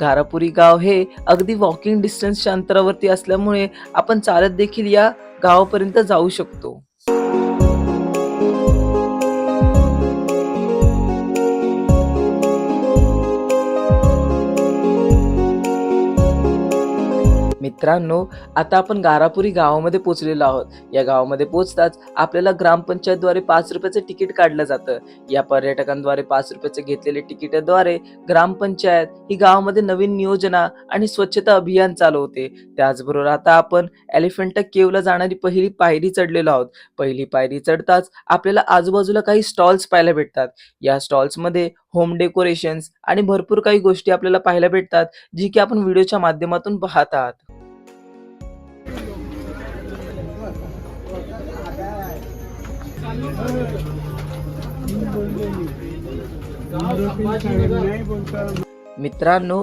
घारापुरी गाव हे अगदी वॉकिंग डिस्टन्सच्या अंतरावरती असल्यामुळे आपण चालत देखील या गावापर्यंत जाऊ शकतो. मित्रांनो आता आपण गारापुरी गावामध्ये पोचलेलो आहोत. या गावामध्ये पोचताच आपल्याला ग्रामपंचायतद्वारे पाच रुपयाचं तिकीट काढलं जातं. या पर्यटकांद्वारे पाच रुपयाचे घेतलेले तिकीटाद्वारे ग्रामपंचायत ही गावामध्ये नवीन नियोजना आणि स्वच्छता अभियान चालवते. त्याचबरोबर आता आपण एलिफंटा केवला जाणारी पहिली पायरी चढलेलो आहोत. पहिली पायरी चढताच आपल्याला आजूबाजूला काही स्टॉल्स पाहायला भेटतात. या स्टॉल्समध्ये होम डेकोरेशन्स आणि भरपूर काही गोष्टी आपल्याला पाहायला भेटतात जी की आपण व्हिडिओच्या माध्यमातून पाहत आहात मित्रांनो